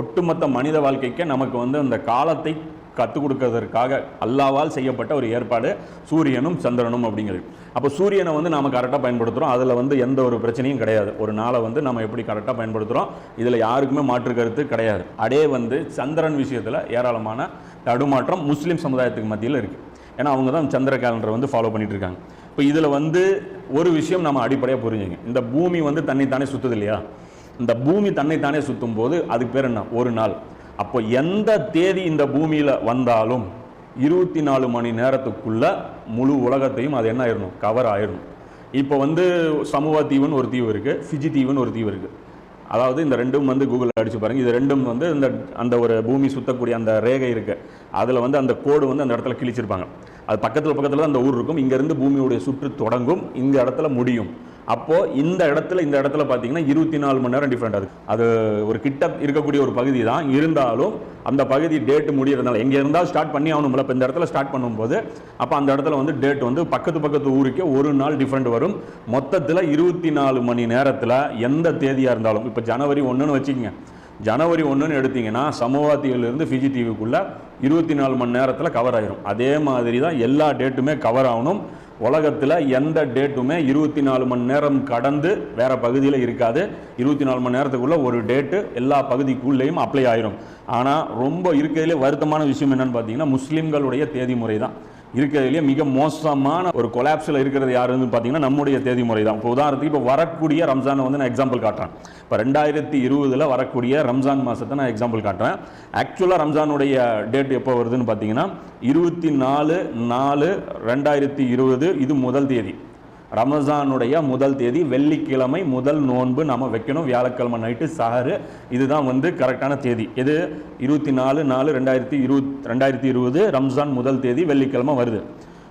ஒட்டுமொத்த மனித வாழ்க்கைக்கு நமக்கு வந்து அந்த காலத்தை கற்றுக் கொடுக்கறதற்காக அல்லாவால் செய்யப்பட்ட ஒரு ஏற்பாடு சூரியனும் சந்திரனும் அப்படிங்கிறது. அப்போ சூரியனை வந்து நாம் கரெக்டாக பயன்படுத்துகிறோம் அதில் வந்து எந்த ஒரு பிரச்சனையும் கிடையாது. ஒரு நாளை வந்து நம்ம எப்படி கரெக்டாக பயன்படுத்துகிறோம் இதில் யாருக்குமே மாற்று கருத்து கிடையாது. அடே வந்து சந்திரன் விஷயத்தில் ஏராளமான தடுமாற்றம் முஸ்லீம் சமுதாயத்துக்கு மத்தியில் இருக்குது ஏன்னா அவங்க தான் சந்திர கேலண்டரை வந்து ஃபாலோ பண்ணிகிட்டு இருக்காங்க. இப்போ இதில் வந்து ஒரு விஷயம் நம்ம அடிப்படையாக புரிஞ்சுங்க. இந்த பூமி வந்து தன்னைத்தானே சுற்றுது இல்லையா? இந்த பூமி தன்னைத்தானே சுற்றும் போது அதுக்கு பேர் என்ன? ஒரு நாள். அப்போ எந்த தேதி இந்த பூமியில் வந்தாலும் இருபத்தி நாலு மணி நேரத்துக்குள்ள முழு உலகத்தையும் அது என்ன ஆயிடணும் கவர் ஆயிடணும் இப்போ வந்து சமூக தீவுன்னு ஒரு தீவு இருக்குது ஃபிஜி தீவுன்னு ஒரு தீவு இருக்குது அதாவது இந்த ரெண்டும் வந்து கூகுளில் அடிச்சு பாருங்கள் இது ரெண்டும் வந்து இந்த அந்த ஒரு பூமி சுத்தக்கூடிய அந்த ரேகை இருக்குது அதில் வந்து அந்த கோடு வந்து அந்த இடத்துல கிழிச்சிருப்பாங்க. அது பக்கத்தில் பக்கத்தில் தான் அந்த ஊர் இருக்கும். இங்கேருந்து பூமியுடைய சுற்று தொடங்கும். இந்த இடத்துல முடியும். அப்போ இந்த இடத்துல இந்த இடத்துல பார்த்தீங்கன்னா இருபத்தி நாலு மணி நேரம் டிஃப்ரெண்ட் அது அது ஒரு கிட்ட இருக்கக்கூடிய ஒரு பகுதி தான். இருந்தாலும் அந்த பகுதி டேட் முடியறதுனால எங்கே இருந்தால் ஸ்டார்ட் பண்ணி ஆகணும்ல இப்போ இந்த இடத்துல ஸ்டார்ட் பண்ணும்போது அப்போ அந்த இடத்துல வந்து டேட் வந்து பக்கத்து பக்கத்து ஊருக்கே ஒரு நாள் டிஃப்ரெண்ட் வரும். மொத்தத்தில் இருபத்தி நாலு மணி நேரத்தில் எந்த தேதியாக இருந்தாலும் இப்போ ஜனவரி ஒன்றுன்னு வச்சுக்கோங்க. ஜனவரி ஒன்றுன்னு எடுத்தீங்கன்னா சமோவா தீவிலிருந்து ஃபிஜி டிவிக்குள்ளே இருபத்தி நாலு மணி நேரத்தில் கவர் ஆகிரும் அதே மாதிரி தான் எல்லா டேட்டுமே கவர் ஆகணும். உலகத்தில் எந்த டேட்டுமே இருபத்தி நாலு மணி நேரம் கடந்து வேற பகுதியில் இருக்காது. இருபத்தி நாலு மணி நேரத்துக்குள்ளே ஒரு டேட்டு எல்லா பகுதிக்குள்ளேயும் அப்ளை ஆயிரும். ஆனால் ரொம்ப இருக்கிறதுலே வருத்தமான விஷயம் என்னன்னு பார்த்தீங்கன்னா முஸ்லீம்களுடைய தேதி முறை தான் இருக்கிறதுலேயே மிக மோசமான ஒரு கொலாப்ஸில் இருக்கிறது யாருன்னு பார்த்தீங்கன்னா நம்முடைய தேதி முறை தான். இப்போ உதாரணத்துக்கு இப்போ வரக்கூடிய ரம்ஜானை வந்து நான் எக்ஸாம்பிள் காட்டுறேன். இப்போ ரெண்டாயிரத்தி இருபதில் வரக்கூடிய ரம்ஜான் மாதத்தை நான் எக்ஸாம்பிள் காட்டுறேன். ஆக்சுவலாக ரம்ஜானுடைய டேட் எப்போ வருதுன்னு பார்த்தீங்கன்னா இருபத்தி நாலு நாலு ரெண்டாயிரத்தி இருபது இது முதல் தேதி. ரமஜானுடைய முதல் தேதி வெள்ளிக்கிழமை முதல் நோன்பு நம்ம வைக்கணும். வியாழக்கிழமை நைட்டு சஹரு. இதுதான் வந்து கரெக்டான தேதி. இது இருபத்தி நாலு நாலு ரெண்டாயிரத்தி இருபத் ரெண்டாயிரத்தி இருபது ரம்ஜான் முதல் தேதி வெள்ளிக்கிழமை வருது.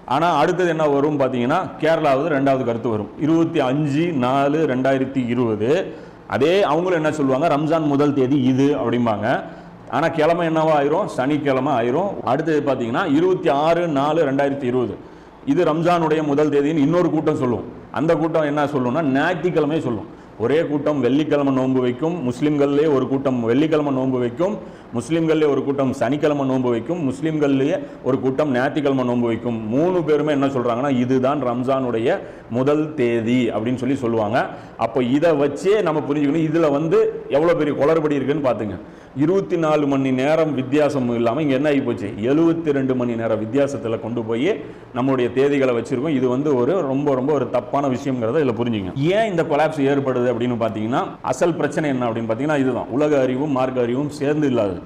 ஆனால் அடுத்தது என்ன வரும் பார்த்தீங்கன்னா கேரளாவது ரெண்டாவது கருத்து வரும். இருபத்தி அஞ்சு நாலு ரெண்டாயிரத்தி இருபது. அதே அவங்களும் என்ன சொல்லுவாங்க? ரம்ஜான் முதல் தேதி இது அப்படிம்பாங்க. ஆனால் கிழமை என்னவா ஆயிரும்? சனிக்கிழமை ஆயிரும். அடுத்தது பார்த்தீங்கன்னா இருபத்தி ஆறு நாலு ரெண்டாயிரத்தி இருபது. இது ரம்ஜானுடைய முதல் தேதின்னு இன்னொரு கூட்டம் சொல்லும். அந்த கூட்டம் என்ன சொல்லும்னா ஞாயிற்றுக்கிழமை சொல்லும். ஒரே கூட்டம் வெள்ளிக்கிழமை நோன்பு வைக்கும். முஸ்லீம்கள்லேயே ஒரு கூட்டம் வெள்ளிக்கிழமை நோன்பு வைக்கும். முஸ்லீம்கள்லேயே ஒரு கூட்டம் சனிக்கிழமை நோன்பு வைக்கும். முஸ்லீம்கள்லேயே ஒரு கூட்டம் ஞாயிற்றுக்கிழமை நோன்பு வைக்கும். மூணு பேருமே என்ன சொல்கிறாங்கன்னா இதுதான் ரம்ஜானுடைய முதல் தேதி அப்படின்னு சொல்லி சொல்லுவாங்க. அப்போ இதை வச்சே நம்ம புரிஞ்சுக்கணும். இதில் வந்து எவ்வளோ பெரிய குளறுபடி இருக்குன்னு பார்த்துங்க. இருபத்தி நாலு மணி நேரம் வித்தியாசம் இல்லாமல் இங்கே என்ன ஆகி போச்சு? எழுபத்தி ரெண்டு மணி நேரம் வித்தியாசத்தில் கொண்டு போய் நம்மளுடைய தேதிகளை வச்சுருக்கோம். இது வந்து ஒரு ரொம்ப ரொம்ப ஒரு தப்பான விஷயங்கிறத இதில் புரிஞ்சுங்க ஏன் இந்த கொலாப்ஸ் ஏற்படுது அப்படின்னு பார்த்தீங்கன்னா அசல் பிரச்சனை என்ன அப்படின்னு பார்த்தீங்கன்னா இதுதான். உலக அறிவும் மார்க்க அறிவும் சேர்ந்து இல்லாது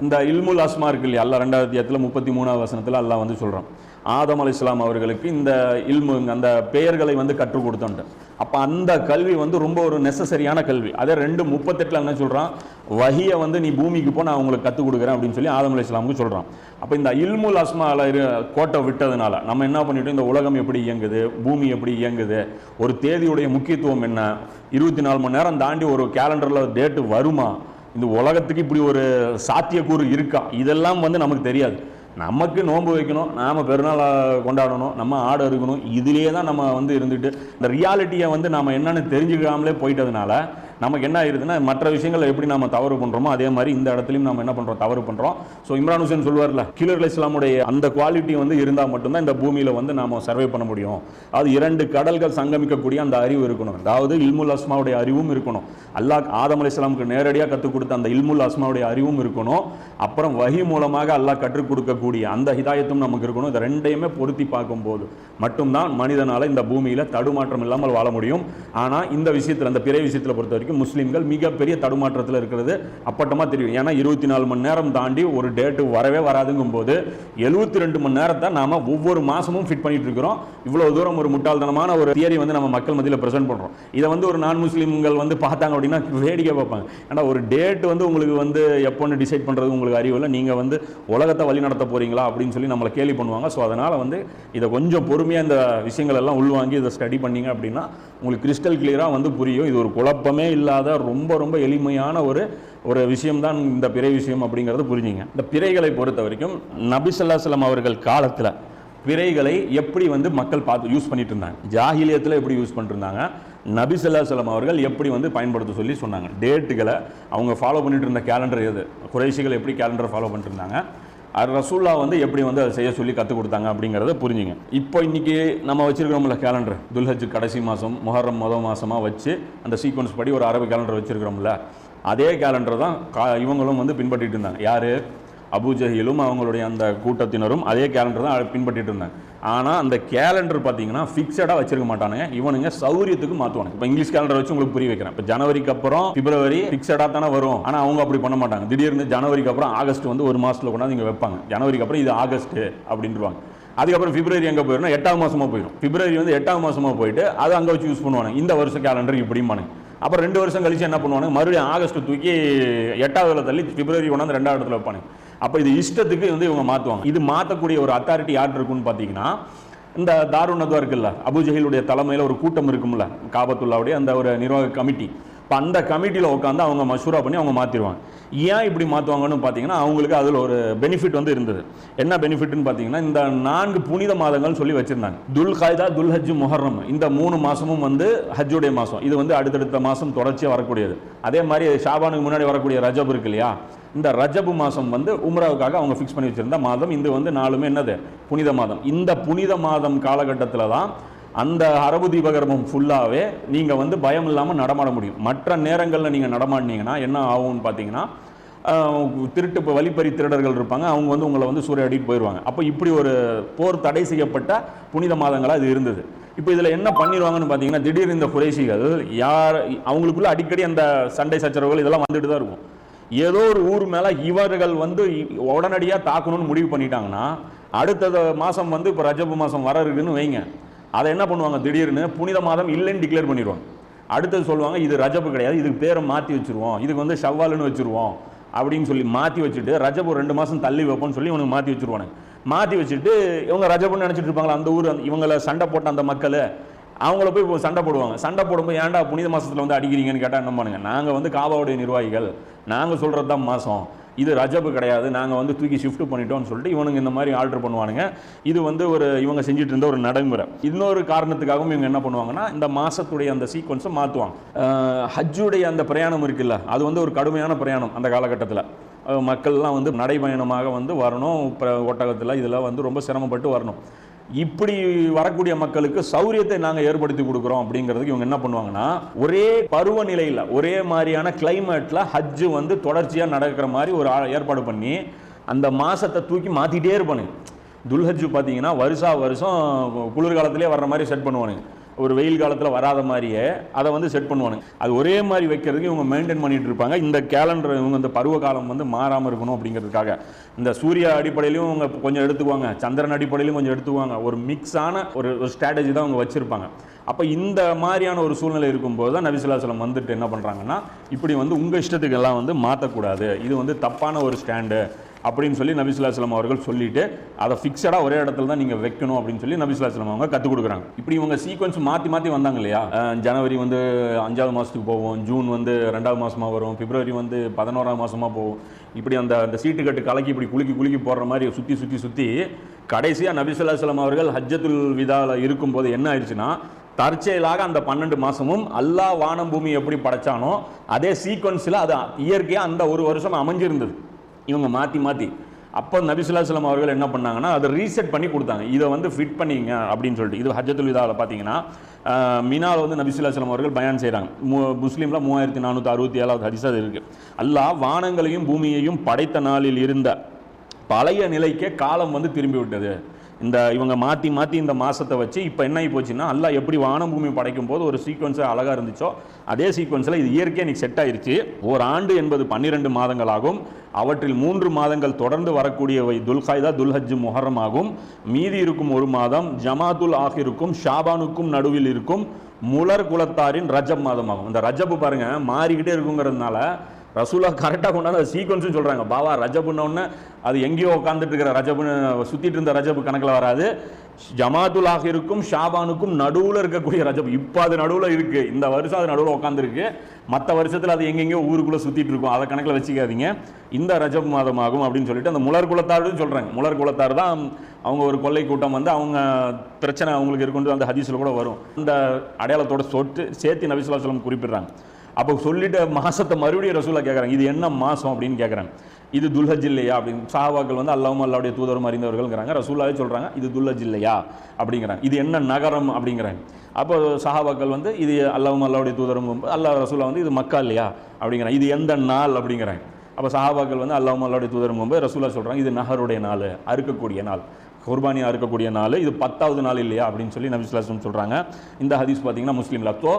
இந்த இல்முல் அஸ்மா இருக்கு இல்லையா? அல்ல ரெண்டாவது எட்டில் முப்பத்தி மூணாவது வசனத்தில் எல்லாம் வந்து சொல்கிறோம் ஆதம் அலி இஸ்லாம் அவர்களுக்கு இந்த இல்மு அந்த பெயர்களை வந்து கற்றுக் கொடுத்தோன்ட்டு. அப்போ அந்த கல்வி வந்து ரொம்ப ஒரு நெசசரியான கல்வி. அதே ரெண்டு முப்பத்தெட்டில் என்ன சொல்கிறான் வகியை வந்து நீ பூமிக்கு போ நான் உங்களுக்கு கற்றுக் கொடுக்குறேன் அப்படின்னு சொல்லி ஆதம் அலி இஸ்லாமுக்கு சொல்கிறான் அப்போ இந்த இல்முல் அஸ்மால இரு கோட்டை விட்டதுனால நம்ம என்ன பண்ணிட்டோம்? இந்த உலகம் எப்படி இயங்குது? பூமி எப்படி இயங்குது? ஒரு தேதியுடைய முக்கியத்துவம் என்ன? இருபத்தி நாலு மணி நேரம் தாண்டி ஒரு கேலண்டரில் டேட்டு வருமா? இந்த உலகத்துக்கு இப்படி ஒரு சாத்தியக்கூறு இருக்கா? இதெல்லாம் வந்து நமக்கு தெரியாது. நமக்கு நோன்பு வைக்கணும் நாம் பெருநாள் கொண்டாடணும் நம்ம ஆடு இருக்கணும் இதுலேயே தான் நம்ம வந்து இருந்துட்டு இந்த ரியாலிட்டியை வந்து நாம் என்னென்னு தெரிஞ்சுக்காமலே போயிட்டதுனால நமக்கு என்ன ஆயிருதுன்னா மற்ற விஷயங்களை எப்படி நம்ம தவறு பண்ணுறோமோ அதே மாதிரி இந்த இடத்துலையும் நம்ம என்ன பண்ணுறோம் தவறு பண்ணுறோம் ஸோ இம்ரான் ஹுசேன் சொல்லுவார்ல கிலர் இஸ்லாமுடைய அந்த குவாலிட்டி வந்து இருந்தால் மட்டும்தான் இந்த பூமியில் வந்து நாம சர்வே பண்ண முடியும். அது இரண்டு கடல்கள் சங்கமிக்கக்கூடிய அந்த அறிவு இருக்கணும். அதாவது இல்முல் அஸ்மாவுடைய அறிவும் இருக்கணும். அல்லாஹ் ஆதம் அலி இஸ்லாமுக்கு நேரடியாக கற்றுக் கொடுத்த அந்த இல்முல் அஸ்மாவுடைய அறிவும் இருக்கணும். அப்புறம் வகி மூலமாக அல்லாஹ் கற்றுக் கொடுக்கக்கூடிய அந்த ஹிதாயத்தும் நமக்கு இருக்கணும். இந்த ரெண்டையுமே பொருத்தி பார்க்கும்போது மட்டும்தான் மனிதனால இந்த பூமியில தடுமாற்றம் இல்லாமல் வாழ முடியும். ஆனால் இந்த விஷயத்தில் அந்த பிறை விஷயத்தில் பொறுத்த வரைக்கும் முஸ்லீம்கள் மிகப்பெரிய தடுமாற்றத்தில் இருக்கிறது. அப்பட்டமாக தெரியும். ஏன்னா இருபத்தி நாலு மணி நேரம் தாண்டி ஒரு டேட்டு வரவே வராதுங்கும் போது எழுபத்தி ரெண்டு மணி நேரத்தை நாம் ஒவ்வொரு மாதமும் ஃபிட் பண்ணிட்டு இருக்கிறோம் இவ்வளோ தூரம் ஒரு முட்டாள்தனமான ஒரு தியரி வந்து நம்ம மக்கள் மத்தியில் ப்ரெசென்ட் பண்ணுறோம் இதை வந்து ஒரு நான் முஸ்லீம்கள் வந்து பார்த்தாங்க அப்படின்னா வேடிக்கை பார்ப்பாங்க. ஏன்னா ஒரு டேட் வந்து உங்களுக்கு வந்து எப்போன்னு டிசைட் பண்ணுறது உங்களுக்கு அறிவு இல்லை. நீங்கள் வந்து உலகத்தை வழி நடத்த போகிறீங்களா அப்படின்னு சொல்லி நம்மளை கேள்வி பண்ணுவாங்க. ஸோ அதனால் வந்து இதை கொஞ்சம் பொறுமையாக இந்த விஷயங்கள் எல்லாம் உள்வாங்கி இதை ஸ்டடி பண்ணீங்க அப்படின்னா உங்களுக்கு கிறிஸ்டல் கிளியராக வந்து புரியும். இது ஒரு குழப்பமே இல்லாத ரொம்ப ரொம்ப எளிமையான ஒரு ஒரு விஷயம்தான் இந்த பிறை விஷயம் அப்படிங்கிறது புரிஞ்சுங்க. இந்த பிறைகளை பொறுத்த வரைக்கும் நபிசல்லாஸ்லம் அவர்கள் காலத்தில் பிறைகளை எப்படி வந்து மக்கள் பார்த்து யூஸ் பண்ணிட்டு இருந்தாங்க. ஜாகிலியத்தில் எப்படி யூஸ் பண்ணிட்டுருந்தாங்க நபிசல்லா நபிசல்லாசலம் அவர்கள் எப்படி வந்து பயன்படுத்த சொல்லி சொன்னாங்க. டேட்டுகளை அவங்க ஃபாலோ பண்ணிட்டு இருந்த கேலண்டர் எது? குறைசிகள் எப்படி கேலண்டர் ஃபாலோ பண்ணிட்டு இருந்தாங்க. அது ரசூல்லா வந்து எப்படி வந்து அதை செய்ய சொல்லி கற்றுக் கொடுத்தாங்க அப்படிங்கிறத புரிஞ்சுங்க. இப்போ இன்றைக்கி நம்ம வச்சுருக்கிறோம்ல கேலண்டர் துல்ஹஜ் கடைசி மாதம் முஹர்ரம் மொதல் மாதமாக வச்சு அந்த சீக்வன்ஸ் படி ஒரு அரபு கேலண்டர் வச்சிருக்கிறோம்ல அதே கேலண்டர் தான் கா இவங்களும் வந்து பின்பற்றிட்டு இருந்தாங்க. யார்? அபுஜஹிலும் அவங்களுடைய அந்த கூட்டத்தினரும் அதே கேலண்டர் தான் பின்பற்றிட்டு இருந்தாங்க. ஆனால் அந்த கேலண்டர் பார்த்தீங்கன்னா ஃபிக்ஸடாக வச்சிருக்க மாட்டானுங்க. இவனுங்க சௌரியத்துக்கு மாற்றுவாங்க இப்போ இங்கிலீஷ் கேலண்டர் வச்சு உங்களுக்கு புரிய வைக்கிறேன். இப்போ ஜனவரிக்கு அப்புறம் பிப்ரவரி ஃபிக்ஸடாக தானே வரும். ஆனால் அவங்க அப்படி பண்ண மாட்டாங்க. திடீர்னு ஜனவரிக்கு அப்புறம் ஆகஸ்ட் வந்து ஒரு மாதத்தில் கொண்டாந்து இங்கே வைப்பாங்க. ஜனவரிக்கு அப்புறம் இது ஆகஸ்ட் அப்படின்வாங்க அதுக்கப்புறம் பிப்ரவரி எங்கே போயிடும் எட்டாவது மாதமாக போயிடும் பிப்ரவரி வந்து எட்டாவது மாதமாக போயிட்டு அது அங்கே வச்சு யூஸ் பண்ணுவாங்க இந்த வருஷம் கேலண்டர் இப்படிம்பானுங்க. அப்புறம் ரெண்டு வருஷம் கழிச்சு என்ன பண்ணுவாங்க மறுபடியும் ஆகஸ்ட் தூக்கி எட்டாவதுல தள்ளி பிப்ரவரி கொண்டாந்து ரெண்டாவது இடத்துல வைப்பானுங்க. அப்போ இது இஷ்டத்துக்கு வந்து இவங்க மாற்றுவாங்க இது மாற்றக்கூடிய ஒரு அத்தாரிட்டி யார் இருக்குன்னு பார்த்தீங்கன்னா இந்த தாருண் இருக்குல்ல அபுஜஹிலுடைய தலைமையில் ஒரு கூட்டம் இருக்கும்ல காபத்துல்லாவுடைய அந்த ஒரு நிர்வாக கமிட்டி இப்போ அந்த கமிட்டியில் உட்காந்து அவங்க மஷூரா பண்ணி அவங்க மாற்றிடுவாங்க ஏன் இப்படி மாற்றுவாங்கன்னு பார்த்தீங்கன்னா அவங்களுக்கு அதில் ஒரு பெனிஃபிட் வந்து இருந்தது. என்ன பெனிஃபிட்னு பார்த்தீங்கன்னா இந்த நான்கு புனித மாதங்கள் சொல்லி வச்சிருந்தாங்க. துல் காய்தா துல் ஹஜ் முஹர்ரம். இந்த மூணு மாதமும் வந்து ஹஜ்ஜுடைய மாதம் இது வந்து அடுத்தடுத்த மாதம் தொடர்ச்சியாக வரக்கூடியது. அதே மாதிரி ஷாபானுக்கு முன்னாடி வரக்கூடிய ரஜப் இருக்கு இல்லையா இந்த ரஜபு மாதம் வந்து உம்ராவுக்காக அவங்க ஃபிக்ஸ் பண்ணி வச்சுருந்த மாதம். இது வந்து நாலுமே என்னது? புனித மாதம். இந்த புனித மாதம் காலகட்டத்தில் தான் அந்த அரபு தீபகர்மம் ஃபுல்லாகவே நீங்கள் வந்து பயம் இல்லாமல் நடமாட முடியும். மற்ற நேரங்களில் நீங்கள் நடமாடினீங்கன்னா என்ன ஆகும்னு பார்த்தீங்கன்னா திருட்டு இப்போ வழிப்பறி திருடர்கள் இருப்பாங்க. அவங்க வந்து உங்களை வந்து சூறையாடிட்டு போயிடுவாங்க அப்போ இப்படி ஒரு போர் தடை செய்யப்பட்ட புனித மாதங்களாக இது இருந்தது. இப்போ இதில் என்ன பண்ணிடுவாங்கன்னு பார்த்தீங்கன்னா திடீர்னு இந்த குறைசிகள் யார் அவங்களுக்குள்ள அடிக்கடி அந்த சண்டை சச்சரவுகள் இதெல்லாம் வந்துட்டு தான் இருக்கும். ஏதோ ஒரு ஊர் மேலே இவர்கள் வந்து உடனடியாக தாக்கணும்னு முடிவு பண்ணிட்டாங்கன்னா அடுத்த மாதம் வந்து இப்போ ரஜபு மாதம் வர இருக்குன்னு வைங்க. அதை என்ன பண்ணுவாங்க? திடீர்னு புனித மாதம் இல்லைன்னு டிக்ளேர் பண்ணிடுவாங்க. அடுத்தது சொல்லுவாங்க இது ரஜப்பு கிடையாது இதுக்கு பேரை மாற்றி வச்சிருவோம் இதுக்கு வந்து ஷவ்வாலுன்னு வச்சுருவோம் அப்படின்னு சொல்லி மாற்றி வச்சுட்டு ரஜப்பு ரெண்டு மாதம் தள்ளி வைப்போம்னு சொல்லி இவனுக்கு மாற்றி வச்சுருவானுங்க. மாற்றி வச்சுட்டு இவங்க ரஜபுன்னு நினச்சிட்டு இருப்பாங்களா? அந்த ஊர் அந்த- சண்டை போட்ட அந்த மக்களை அவங்கள போய் இப்போ சண்டை போடுவாங்க. சண்டை போடும்போது ஏன்டா புனித மாதத்தில் வந்து அடிக்கிறீங்கன்னு கேட்டால் என்ன பண்ணுங்க? நாங்கள் வந்து காபாவுடைய நிர்வாகிகள். நாங்கள் சொல்கிறது தான் மாதம் இது ரஜபு கிடையாது. நாங்கள் வந்து தூக்கி ஷிஃப்ட் பண்ணிட்டோம்னு சொல்லிட்டு இவனுங்க இந்த மாதிரி ஆர்டர் பண்ணுவானுங்க. இது வந்து ஒரு இவங்க செஞ்சுட்டு இருந்த ஒரு நடைமுறை. இன்னொரு காரணத்துக்காகவும் இவங்க என்ன பண்ணுவாங்கன்னா இந்த மாதத்துடைய அந்த சீக்வன்ஸை மாற்றுவாங்க ஹஜ்ஜுடைய அந்த பிரயாணம் இருக்குல்ல அது வந்து ஒரு கடுமையான பிரயாணம் அந்த காலகட்டத்தில். மக்கள்லாம் வந்து நடைபயணமாக வந்து வரணும். இப்போ ஒட்டகத்தில் இதெல்லாம் வந்து ரொம்ப சிரமப்பட்டு வரணும். இப்படி வரக்கூடிய மக்களுக்கு சௌரியத்தை நாங்கள் ஏற்படுத்தி கொடுக்குறோம் அப்படிங்கிறதுக்கு இவங்க என்ன பண்ணுவாங்கன்னா ஒரே பருவநிலையில் ஒரே மாதிரியான கிளைமேட்டில் ஹஜ்ஜு வந்து தொடர்ச்சியாக நடக்கிற மாதிரி ஒரு ஆ- ஏற்பாடு பண்ணி அந்த மாதத்தை தூக்கி மாற்றிட்டே இருப்பானுங்க. துல்ஹஜ்ஜு பார்த்தீங்கன்னா வருஷா வருஷம் குளிர்காலத்திலே வர்ற மாதிரி செட் பண்ணுவானுங்க. ஒரு வெயில் காலத்தில் வராத மாதிரியே அதை வந்து செட் பண்ணுவானுங்க. அது ஒரே மாதிரி வைக்கிறதுக்கு இவங்க மெயின்டைன் பண்ணிட்டு இருப்பாங்க. இந்த கேலண்டர் இவங்க இந்த பருவ காலம் வந்து மாறாமல் இருக்கணும் அப்படிங்கிறதுக்காக. இந்த சூரிய அடிப்படையிலையும் அவங்க கொஞ்சம் எடுத்துக்குவாங்க. சந்திரன் அடிப்படையிலும் கொஞ்சம் எடுத்துக்குவாங்க. ஒரு மிக்ஸான ஒரு ஒரு ஸ்ட்ராட்டஜி தான் அவங்க வச்சுருப்பாங்க. அப்போ இந்த மாதிரியான ஒரு சூழ்நிலை இருக்கும்போது தான் நபிசுல்லாசலம் வந்துட்டு என்ன பண்ணுறாங்கன்னா இப்படி வந்து உங்கள் இஷ்டத்துக்கு எல்லாம் வந்து மாற்றக்கூடாது இது வந்து தப்பான ஒரு ஸ்டாண்டு அப்படின்னு சொல்லி நபிசுல்லாஸ்லாம் அவர்கள் சொல்லிட்டு அதை ஃபிக்ஸடாக ஒரே இடத்துல தான் நீங்கள் வைக்கணும் அப்படின்னு சொல்லி நபிசுல்லாஸ்லாம் அவங்க கற்றுக் கொடுக்குறாங்க. இப்படி இவங்க சீக்வன்ஸ் மாற்றி மாற்றி வந்தாங்க இல்லையா? ஜனவரி வந்து அஞ்சாவது மாதத்துக்கு போவோம் ஜூன் வந்து ரெண்டாவது மாதமாக வரும் பிப்ரவரி வந்து பதினோராவது மாதமாக போகும் இப்படி அந்த அந்த சீட்டு கட்டு கலக்கி இப்படி குலுக்கி குலுக்கி போடுற மாதிரி சுற்றி சுற்றி சுற்றி கடைசியாக நபிசுல்லாஸ்லாம் அவர்கள் ஹஜ்ஜத்துல் விதாவில் இருக்கும்போது என்ன ஆயிடுச்சுன்னா தற்செயலாக அந்த பன்னெண்டு மாதமும் அல்லா வானம் பூமி எப்படி படைச்சானோ அதே சீக்வன்ஸில் அது இயற்கையாக அந்த ஒரு வருஷம் அமைஞ்சிருந்தது. இவங்க மாற்றி மாற்றி அப்போ நபிசுல்லாஸ்லாம் அவர்கள் என்ன பண்ணாங்கன்னா அதை ரீசெட் பண்ணி கொடுத்தாங்க. இதை வந்து ஃபிட் பண்ணிங்க அப்படின்னு சொல்லிட்டு. இது ஹஜத்துல் விதாவில் பார்த்தீங்கன்னா மினாவில் வந்து நபிசுல்லாஸ்லாம் அவர்கள் பயன் செய்கிறாங்க மு முஸ்லீமில் மூவாயிரத்தி நானூற்றி அறுபத்தி ஏழாவது ஹரிசா அது இருக்குது அல்லாஹ் வானங்களையும் பூமியையும் படைத்த நாளில் இருந்த பழைய நிலைக்கே காலம் வந்து திரும்பி விட்டது. இந்த இவங்க மாற்றி மாற்றி இந்த மாதத்தை வச்சு இப்போ என்ன ஆகி போச்சுன்னா அல்லா எப்படி வானம் பூமி படைக்கும் போது ஒரு சீக்வன்ஸ் அழகாக இருந்துச்சோ அதே சீக்வன்ஸில் இது இயற்கையாக இன்றைக்கி செட் ஆயிருச்சு. ஒரு ஆண்டு என்பது பன்னிரெண்டு மாதங்களாகும். அவற்றில் மூன்று மாதங்கள் தொடர்ந்து வரக்கூடியவை துல்காய்தா துல்ஹஜ் முஹரம் ஆகும். மீதி இருக்கும் ஒரு மாதம் ஜமாதுல் ஆஹிருக்கும் ஷாபானுக்கும் நடுவில் இருக்கும் முலர் குலத்தாரின் ரஜப் மாதமாகும். இந்த ரஜப்பு பாருங்கள் மாறிக்கிட்டே இருக்குங்கிறதுனால ரசூலா கரெக்டாக கொண்டாந்து அது சீக்வன்ஸ்னு சொல்கிறாங்க பாவா ரஜபுன்ன உடனே அது எங்கேயோ உட்காந்துட்டு இருக்கிற ரஜபுன்னு சுற்றிட்டு இருந்த ரஜபு கணக்கில் வராது. ஜமாத்துல் ஆஹிருக்கும் ஷாபானுக்கும் நடுவில் இருக்கக்கூடிய ரஜப். இப்போ அது நடுவில் இருக்குது இந்த வருஷம் அது நடுவில் உட்காந்துருக்கு மற்ற வருஷத்தில் அது எங்கெங்கேயோ ஊருக்குள்ளே சுற்றிட்டு இருக்கும். அதை கணக்கில் வச்சுக்காதீங்க. இந்த ரஜப் மாதமாகும் அப்படின்னு சொல்லிட்டு அந்த முலர் குலத்தாருன்னு சொல்கிறாங்க முலர் குலத்தார் தான் அவங்க ஒரு கொள்ளை கூட்டம் வந்து அவங்க பிரச்சனை அவங்களுக்கு இருக்குன்னு அந்த ஹதீஸில் கூட வரும். இந்த அடையாளத்தோட சொட்டு சேர்த்து நபிசுல்லா சொல்லம் குறிப்பிடுறாங்க. அப்போ சொல்லிட்ட மாதத்தை மறுபடியும் ரசூலா கேட்குறாங்க இது என்ன மாதம் அப்படின்னு கேட்குறாங்க இது துல்ஹஜ் இல்லையா அப்படின்னு சாபாக்கள் வந்து அல்லாவும் அல்லாவுடைய தூதரும் அறிந்தவர்கள்ங்கிறாங்க. ரசூலாவே சொல்கிறாங்க இது துல்ஹஜ் இல்லையா அப்படிங்கிறாங்க. இது என்ன நகரம் அப்படிங்கிறாங்க. அப்போ சஹாபாக்கள் வந்து இது அல்லாவும் அல்லாவுடைய தூதரும் அல்லாஹ் ரசூலா வந்து இது மக்கா இல்லையா அப்படிங்கிறாங்க. இது எந்த நாள் அப்படிங்கிறாங்க. அப்போ சஹாபாக்கள் வந்து அல்லாவும் அல்லாவுடைய தூதரும் ரசூலா சொல்கிறாங்க இது நகருடைய நாள் அறுக்கக்கூடிய நாள். குர்பானியாக இருக்கக்கூடிய நாள் இது பத்தாவது நாள் இல்லையா அப்படின்னு சொல்லி நபிசுல்லாஸ்லம் சொல்கிறாங்க இந்த ஹதீஸ் பார்த்தீங்கன்னா முஸ்லீமில். அப்போ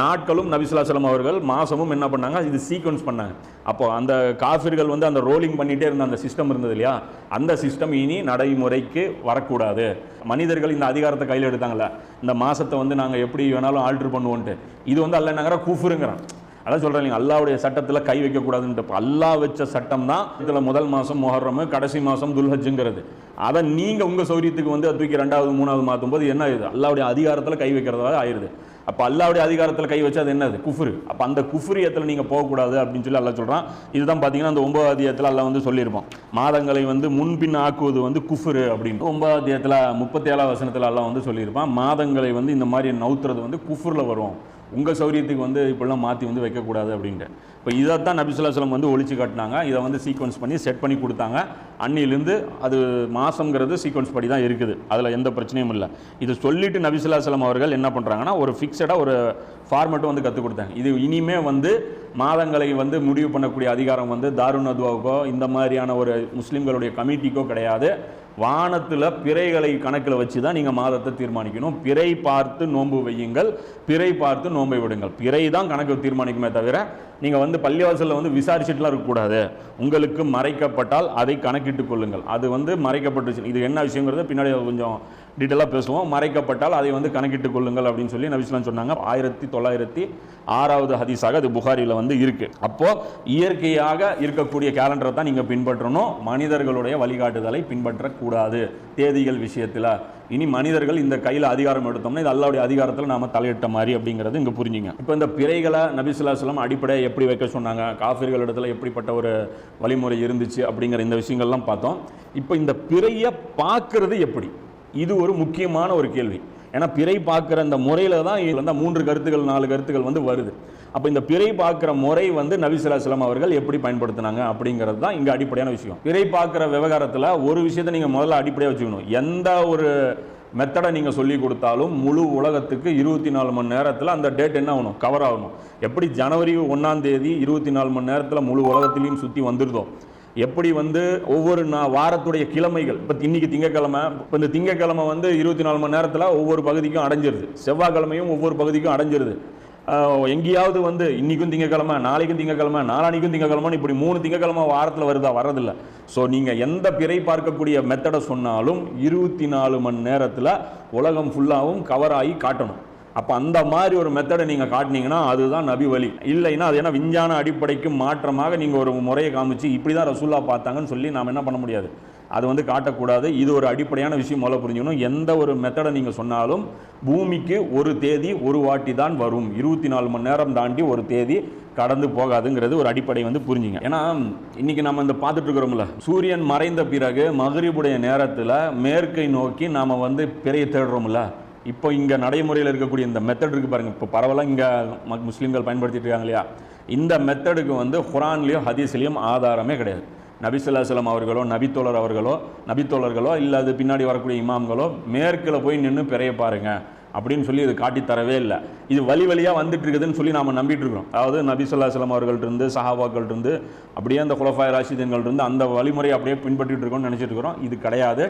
நாட்களும் நபிசுல்லாஸ்லம் அவர்கள் மாதமும் என்ன பண்ணாங்க? இது சீக்வன்ஸ் பண்ணாங்க. அப்போ அந்த காஃபிர்கள் வந்து அந்த ரோலிங் பண்ணிகிட்டே இருந்த அந்த சிஸ்டம் இருந்தது இல்லையா? அந்த சிஸ்டம் இனி நடைமுறைக்கு வரக்கூடாது. மனிதர்கள் இந்த அதிகாரத்தை கையில் எடுத்தாங்கல்ல. இந்த மாதத்தை வந்து நாங்கள் எப்படி வேணாலும் ஆல்ட்ரு பண்ணுவோன்ட்டு. இது வந்து அல்ல நாங்கிற கூஃபுருங்கிறான். அதான் சொல்கிறேன் அல்லாவுடைய சட்டத்தில் கை வைக்கக்கூடாதுன்ட்டு. இப்போ வச்ச சட்டம் தான் இதில் முதல் மாதம் முஹர்ரம் கடைசி மாதம் துல்ஹஜ்ஜுங்கிறது. அதை நீங்கள் உங்கள் சௌரியத்துக்கு வந்து தூக்கி ரெண்டாவது மூணாவது மாற்றும் போது என்ன ஆகுது அல்லாவுடைய அதிகாரத்தில் கை வைக்கிறதாக ஆயிடுது. அப்போ அல்லாவுடைய அதிகாரத்தில் கை வச்சா அது என்னது? குஃபுரு. அப்போ அந்த குஃபுரியத்தில் நீங்கள் போகக்கூடாது அப்படின்னு சொல்லி அல்லா சொல்கிறான் இதுதான் பார்த்தீங்கன்னா அந்த ஒன்பது அதிகாரத்தில் அல்லா வந்து சொல்லியிருப்போம் மாதங்களை வந்து முன்பின் ஆக்குவது வந்து குஃபுரு அப்படின்னு. ஒன்பது அதிகாரத்தில் முப்பத்தி ஏழாவது வசனத்தில் அல்லா வந்து சொல்லியிருப்பான். மாதங்களை வந்து இந்த மாதிரி நவுத்துறது வந்து குஃபுரில் வரும். உங்கள் சௌரியத்துக்கு வந்து இப்படிலாம் மாற்றி வந்து வைக்கக்கூடாது அப்படின்ட்டு. இப்போ இதை தான் நபிசுல்லாஸ்லம் வந்து ஒழிச்சு காட்டினாங்க. இதை வந்து சீக்வன்ஸ் பண்ணி செட் பண்ணி கொடுத்தாங்க. அன்னிலிருந்து அது மாதங்கிறது சீக்வன்ஸ் படி தான் இருக்குது. அதில் எந்த பிரச்சனையும் இல்லை. இது சொல்லிட்டு நபிசுல்லாஸ்லம் அவர்கள் என்ன பண்ணுறாங்கன்னா ஒரு ஃபிக்ஸடாக ஒரு ஃபார்மெட்டும் வந்து கற்றுக் கொடுத்தாங்க. இது இனிமே வந்து மாதங்களை வந்து முடிவு பண்ணக்கூடிய அதிகாரம் வந்து தாருண் அதுவாவுக்கோ இந்த மாதிரியான ஒரு முஸ்லீம்களுடைய கமிட்டிக்கோ கிடையாது. வானத்தில் பிறைகளை கணக்கில் வச்சு தான் நீங்கள் மாதத்தை தீர்மானிக்கணும். பிறை பார்த்து நோன்பு வையுங்கள். பிறை பார்த்து நோன்பை விடுங்கள். பிறை தான் கணக்கு தீர்மானிக்குமே தவிர நீங்கள் வந்து பள்ளிவாசலில் வந்து விசாரிச்சுட்டுலாம் இருக்கக்கூடாது. உங்களுக்கு மறைக்கப்பட்டால் அதை கணக்கிட்டு கொள்ளுங்கள். அது வந்து மறைக்கப்பட்டுச்சு இது என்ன விஷயங்கிறத? பின்னாடி கொஞ்சம் டீட்டெயிலாக பேசுவோம். மறைக்கப்பட்டால் அதை வந்து கணக்கிட்டு கொள்ளுங்கள் அப்படின்னு சொல்லி நபிஸ்லாம் சொன்னாங்க. ஆயிரத்தி தொள்ளாயிரத்தி ஆறாவது ஹதீஸாக அது புகாரியில் வந்து இருக்குது அப்போது இயற்கையாக இருக்கக்கூடிய கேலண்டரை தான் நீங்கள் பின்பற்றணும். மனிதர்களுடைய வழிகாட்டுதலை பின்பற்றக்கூடாது தேதிகள் விஷயத்தில். இனி மனிதர்கள் இந்த கையில் அதிகாரம் எடுத்தோம்னா இது அல்லாவுடைய அதிகாரத்தில் நாம் தலையிட்ட மாதிரி அப்படிங்கிறது இங்கே புரிஞ்சுங்க. இப்போ இந்த பிறைகளை நபிசுல்லாஸ்லாம் அடிப்படை எப்படி வைக்க சொன்னாங்க? காஃபிர்கள் இடத்துல எப்படிப்பட்ட ஒரு வழிமுறை இருந்துச்சு அப்படிங்கிற இந்த விஷயங்கள்லாம் பார்த்தோம். இப்போ இந்த பிறையை பார்க்கறது எப்படி? இது ஒரு முக்கியமான ஒரு கேள்வி. ஏன்னா பிறை பார்க்குற அந்த முறையில் தான் இது வந்து மூன்று கருத்துக்கள் நாலு கருத்துக்கள் வந்து வருது. அப்போ இந்த பிறை பார்க்குற முறை வந்து நபிசுல்லாஸ்லாம் அவர்கள் எப்படி பயன்படுத்தினாங்க அப்படிங்கிறது தான் இங்கே அடிப்படையான விஷயம். பிறை பார்க்குற விவகாரத்தில் ஒரு விஷயத்தை நீங்கள் முதல்ல அடிப்படையாக வச்சுக்கணும். எந்த ஒரு மெத்தடை நீங்கள் சொல்லி கொடுத்தாலும் முழு உலகத்துக்கு இருபத்தி நாலு மணி நேரத்தில் அந்த டேட் என்ன ஆகணும்? கவர் ஆகணும். எப்படி ஜனவரி ஒன்றாம் தேதி இருபத்தி நாலு மணி நேரத்தில் முழு உலகத்திலையும் சுற்றி வந்துருதோ? எப்படி வந்து ஒவ்வொரு நா வாரத்துடைய கிழமைகள் இப்போ இன்னைக்கு திங்கக்கிழமை இப்போ இந்த திங்கக்கிழமை வந்து இருபத்தி நாலு மணி நேரத்தில் ஒவ்வொரு பகுதிக்கும் அடைஞ்சிருது. செவ்வாய்க்கிழமையும் ஒவ்வொரு பகுதிக்கும் அடைஞ்சிருது. எங்கேயாவது வந்து இன்றைக்கும் திங்கக்கிழமை நாளைக்கும் திங்கக்கிழமை நாளானிக்கும் திங்கக்கிழமைன்னு இப்படி மூணு திங்கக்கிழமை வாரத்தில் வருதா வரதில்லை. ஸோ நீங்கள் எந்த பிறை பார்க்கக்கூடிய மெத்தடை சொன்னாலும் இருபத்தி நாலு மணி நேரத்தில் உலகம் ஃபுல்லாகவும் கவர் ஆகி காட்டணும். அப்போ அந்த மாதிரி ஒரு மெத்தடை நீங்கள் காட்டினீங்கன்னா அதுதான் நபி வழி இல்லைன்னா அது ஏன்னா விஞ்ஞான அடிப்படைக்கு மாற்றமாக நீங்கள் ஒரு முறையை காமிச்சு இப்படி தான் ரசூல்லா பார்த்தாங்கன்னு சொல்லி நாம் என்ன பண்ண முடியாது. அது வந்து காட்டக்கூடாது. இது ஒரு அடிப்படையான விஷயம் முதல்ல புரிஞ்சுக்கணும். எந்த ஒரு மெத்தடை நீங்கள் சொன்னாலும் பூமிக்கு ஒரு தேதி ஒரு வாட்டி தான் வரும். இருபத்தி நாலு மணி நேரம் தாண்டி ஒரு தேதி கடந்து போகாதுங்கிறது ஒரு அடிப்படை வந்து புரிஞ்சுங்க. ஏன்னா இன்னைக்கு நம்ம இந்த பார்த்துட்டு இருக்கிறோம்ல சூரியன் மறைந்த பிறகு மகரிபுடைய நேரத்தில் மேற்கை நோக்கி நாம் வந்து பிறையை தேடுறோம்ல இப்போ இங்கே நடைமுறையில் இருக்கக்கூடிய இந்த மெத்தட் இருக்குது பாருங்கள் இப்போ பரவலாக இங்கே முஸ்லீம்கள் பயன்படுத்திட்டு இருக்காங்க இல்லையா? இந்த மெத்தடுக்கு வந்து குரான்லேயும் ஹதீஸ்லேயும் ஆதாரமே கிடையாது. நபிசுல்லாசலம் அவர்களோ நபித்தோழர் அவர்களோ நபித்தோழர்களோ இல்லை அது பின்னாடி வரக்கூடிய இமாம்களோ மேற்கில் போய் நின்று பிறைய பாருங்க அப்படின்னு சொல்லி இது காட்டி தரவே இல்லை. இது வழி வழியாக வந்துட்டு இருக்குதுன்னு சொல்லி நாம் நம்பிட்டு இருக்கிறோம். அதாவது நபிசுல்லாஸ்லாம் அவர்கள்ட்ட இருந்து சஹாபாக்கள்ட்ட இருந்து அப்படியே அந்த குலஃபாய் ராஷிதன்கள் இருந்து அந்த வழிமுறை அப்படியே பின்பற்றிட்டு இருக்கோம்னு நினச்சிட்டு இருக்கிறோம். இது கிடையாது.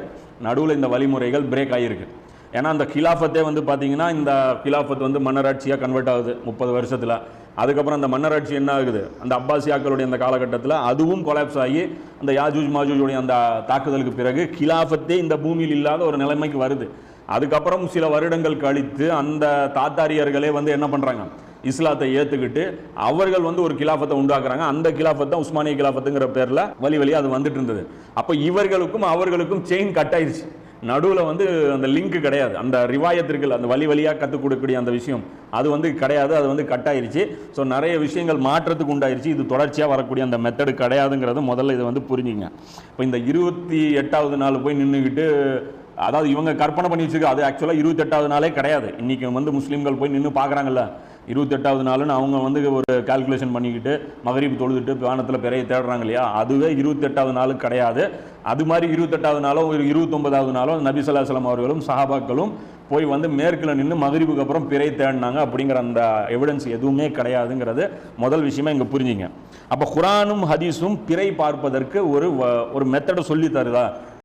நடுவில் இந்த வழிமுறைகள் பிரேக் ஆகியிருக்கு ஏன்னா அந்த கிலாஃபத்தே வந்து பார்த்தீங்கன்னா இந்த கிலாஃபத் வந்து மன்னராட்சியாக கன்வெர்ட் ஆகுது முப்பது வருஷத்தில். அதுக்கப்புறம் அந்த மன்னராட்சி என்ன ஆகுது? அந்த அப்பாசியாக்களுடைய அந்த காலகட்டத்தில் அதுவும் கொலாப்ஸ் ஆகி அந்த யாஜூஜ் மாஜூஜுடைய அந்த தாக்குதலுக்கு பிறகு கிலாஃபத்தே இந்த பூமியில் இல்லாத ஒரு நிலைமைக்கு வருது. அதுக்கப்புறம் சில வருடங்கள் கழித்து அந்த தாத்தாரியர்களே வந்து என்ன பண்ணுறாங்க இஸ்லாத்தை ஏற்றுக்கிட்டு அவர்கள் வந்து ஒரு கிலாஃபத்தை உண்டாக்குறாங்க. அந்த கிலாஃபத் தான் உஸ்மானிய கிலாஃபத்துங்கிற பேரில் வழி வழியாக அது வந்துட்டு இருந்தது. அப்போ இவர்களுக்கும் அவர்களுக்கும் செயின் கட் ஆயிடுச்சு நடுவில் வந்து அந்த லிங்க் கிடையாது. அந்த ரிவாயத்திற்கு அந்த வழி வழியாக கற்றுக் கொடுக்கக்கூடிய அந்த விஷயம் அது வந்து கிடையாது. அது வந்து கட் ஆயிடுச்சு ஸோ நிறைய விஷயங்கள் மாற்றத்துக்கு உண்டாயிருச்சு. இது தொடர்ச்சியாக வரக்கூடிய அந்த மெத்தடு கிடையாதுங்கிறது முதல்ல இதை வந்து புரிஞ்சுங்க. இப்போ இந்த இருபத்தி எட்டாவது நாள் போய் நின்றுக்கிட்டு அதாவது இவங்க கற்பனை பண்ணி வச்சுருக்கு அது ஆக்சுவலாக இருபத்தெட்டாவது நாளே கிடையாது. இன்றைக்கி வந்து முஸ்லீம்கள் போய் நின்று பார்க்குறாங்கல்ல இருபத்தெட்டாவது நாளுன்னு அவங்க வந்து ஒரு கால்குலேஷன் பண்ணிக்கிட்டு மகரீப் தொழுதுட்டு வானத்தில் பிறைய தேடுறாங்க இல்லையா? அதுவே இருபத்தெட்டாவது நாள் கிடையாது. அது மாதிரி இருபத்தெட்டாவது நாளோ ஒரு இருபத்தொன்பதாவது நாளோ நபி ஸல்லல்லாஹு அவர்களும் சஹாபாக்களும் போய் வந்து மேற்கில் நின்று மகரிபுக்கு அப்புறம் பிறை தேடினாங்க அப்படிங்கிற அந்த எவிடன்ஸ் எதுவுமே கிடையாதுங்கிறது முதல் விஷயமா இங்கே புரிஞ்சுங்க. அப்போ குரானும் ஹதீஸும் பிறை பார்ப்பதற்கு ஒரு வ- ஒரு மெத்தடை சொல்லி தருதா?